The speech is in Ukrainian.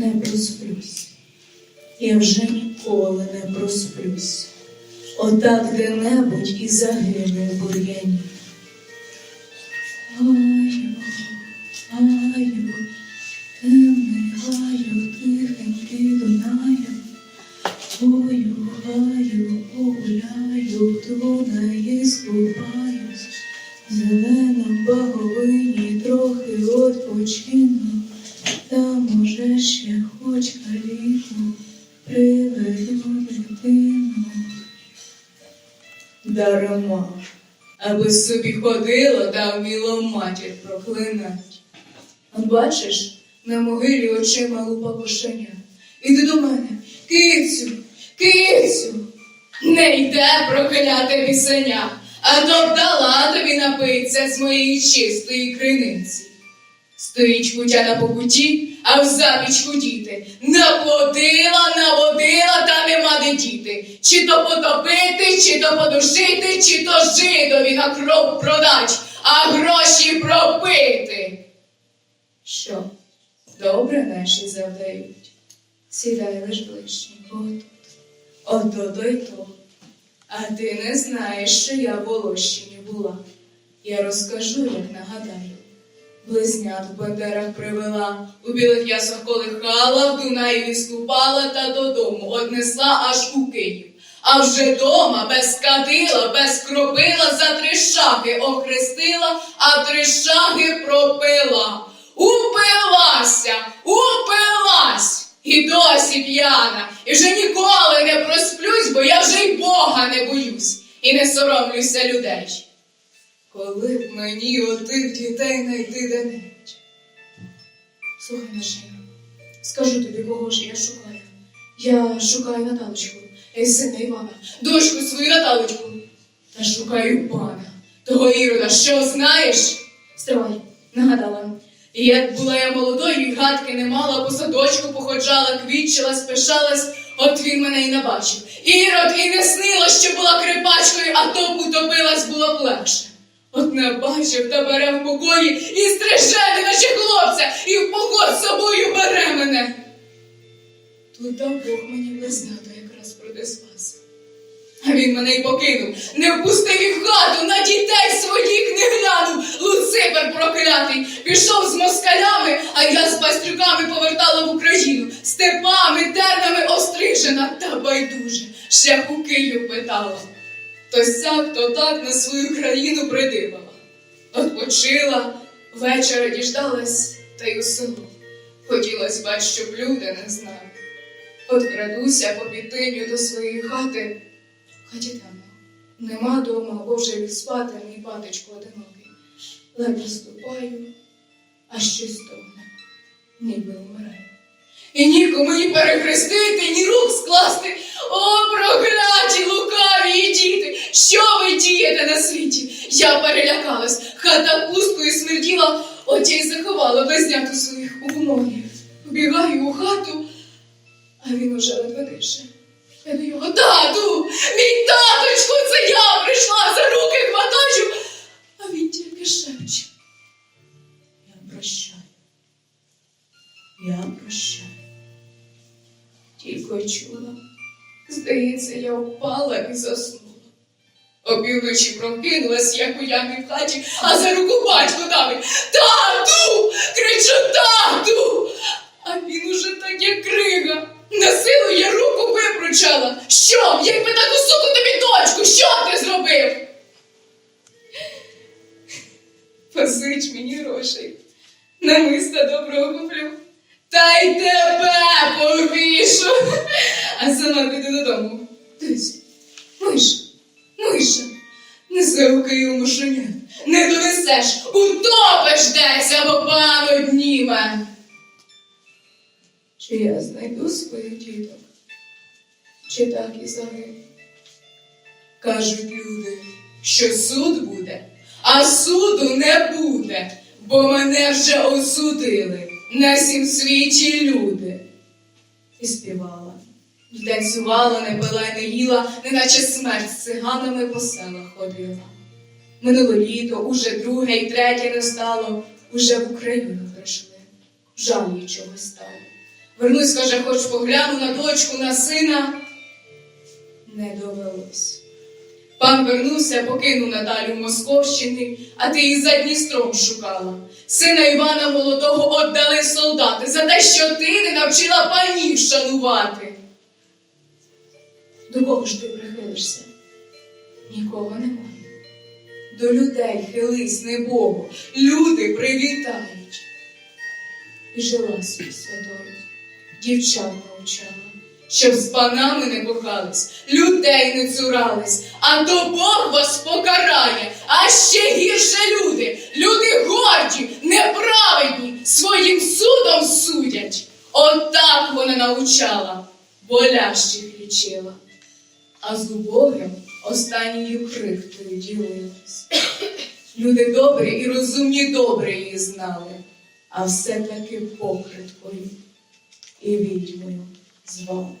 не просплюсь. Я вже ніколи не просплюсь. Отак де-небудь і загину в бур'яні. Гаю, гаю, темний гаю, тихенький Дунаю. Ою, гаю, погуляю, Дунаї скупаюсь, в зеленом баговині трохи відпочину, та може ще хоч каліку приведу дитину. Дарма, аби собі ходила та вміло матір проклинать. Бачиш, на могилі очима лупа кошеня. Іди до мене, кицю, кицю. Не йде прокляте вісеня, а то б дала тобі напиться з моєї чистої криниці. Стоїть кутя на покуті, а в запічку діти. Наводила, наводила, та нема де діти. Чи то потопити, чи то подушити, чи то жидові на кров продать, а гроші пропити. Що, добре наші завдають? Сідай лиш ближче, отут. Ото то й то. А ти не знаєш, що я в Волощині була. Я розкажу, як нагадаю. Близнят в бандерах привела, у білих ясах колихала, в Дунаєві скупала та додому однесла аж у Київ. А вже дома без кадила, без кропила за три шаги охрестила, а три шаги пропила. Упилася, упилась! І досі п'яна, і вже ніколи не просплюсь, бо я вже й Бога не боюсь і не соромлюся людей. Коли б мені отих дітей найти де-небудь. Слухай, Машина, скажу тобі, кого ж я шукаю. Я шукаю Наталочку, е, сина Івана, дочку свою Наталочку. Та шукаю пана, того Ірода, що знаєш? Стривай, нагадала. Як була я молодою, і гадки не мала, по садочку походжала, квітчила, спешалась, от він мене й набачив. Ірод і не снило, що була крипачкою, а то б утопилась було б легше. От не бачив та бере в покої і стриже, наче хлопця, і в поход з собою бере мене. Тут дав Бог мені близнята якраз проти спас. А він мене й покинув, не впустив і в хату, на дітей своїх не глянув. Луципер проклятий, пішов з москалями, а я з бастрюками повертала в Україну. Степами, тернами острижена та байдуже. Шлях у Київ питала. То сяк, то так на свою країну придивала. Отпочила, вечора діждалась та й у село. Хотілось бач, щоб люди не знали. От крадуся по підтиню до своєї хати. Хаті темно. Нема дома, бо вже ліг спати, мій батечко одинокий. Ледве ступаю, а щось стогне, ніби вмирає. І нікому ні перехрестити, ні рук скласти. О, прокляті, лукаві! Що ви дієте на світі? Я перелякалась, хата пусткою смерділа, от заховала близнят у своїх у коморі. Вбігаю у хату, а він уже ледве дише. Я до його тату, мій таточку, це я прийшла за руки хватачу, а він тільки шепче. Я прощаю. Я прощаю. Тільки чула. Здається, я впала і заснула. Опівночі прокинулась, як у ямі в хаті, а за руку батько давить. Тату! Кричу тату! А він уже так як крига. На силу я руку випручала. Що? Якби таку суку тобі дочку, що б ти зробив? Позич мені грошей. Намиста доброго куплю. Та й тебе повішу. А сама піду додому. Миша, Миша, неси у Київ мушеня. Не донесеш, утопиш десь або пан одніме. Чи я знайду своїх діток? Чи так і загину? Кажуть люди, що суд буде, а суду не буде, бо мене вже осудили на сім світі люди. І співала, і танцювала, не пила й не їла, неначе смерть з циганами по селах ходила. Минуло літо, уже друге й третє не стало, уже в Україну прийшли. Жаль їй чогось стало. Вернусь, каже, хоч погляну на дочку, на сина. Не довелось. Пан вернувся, покинув Наталю в Московщині, а ти її за Дністром шукала. Сина Івана молодого отдали солдати за те, що ти не навчила панів шанувати. До кого ж ти прихилишся? Нікого немає. До людей хились, не Богу, люди привітають. І жила собі святою, дівчат навчала, щоб з панами не кохались, людей не цурались, а то Бог вас покарає, а ще гірше люди, люди горді, неправедні, своїм судом судять. Отак вона навчала, болящих лічила, а з убогим останньою крихтою ділилась. Люди добрі і розумні добре її знали, а все-таки покриткою і відьмою звали.